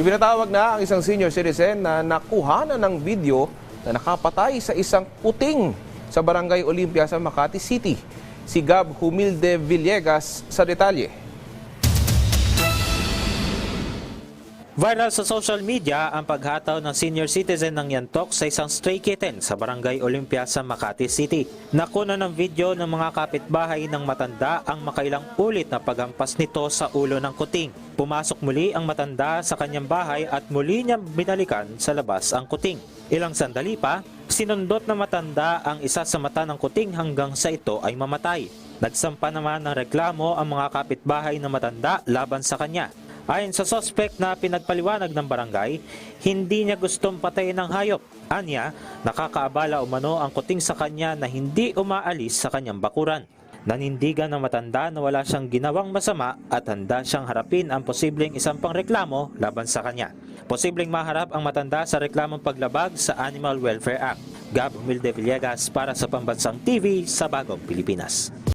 Ipinatawag na ang isang senior citizen na nakuha na ng video na nakapatay sa isang puting sa Barangay Olympia sa Makati City. Si Gab Humilde Villegas sa detalye. Viral sa social media ang paghataw ng senior citizen ng Yantok sa isang stray kitten sa Barangay Olympia sa Makati City. Nakuna ng video ng mga kapitbahay ng matanda ang makailang ulit na paghampas nito sa ulo ng kuting. Pumasok muli ang matanda sa kanyang bahay at muli niyang binalikan sa labas ang kuting. Ilang sandali pa, sinundot na matanda ang isa sa mata ng kuting hanggang sa ito ay mamatay. Nagsampa naman ng reklamo ang mga kapitbahay na matanda laban sa kanya. Ayon sa suspect na pinagpaliwanag ng barangay, hindi niya gustong patayin ng hayop. Anya, nakakaabala umano ang kuting sa kanya na hindi umaalis sa kanyang bakuran. Nanindigan ng matanda na wala siyang ginawang masama at handa siyang harapin ang posibleng isang pang reklamo laban sa kanya. Posibleng maharap ang matanda sa reklamong paglabag sa Animal Welfare Act. Gab Humilde Villegas para sa Pambansang TV sa Bagong Pilipinas.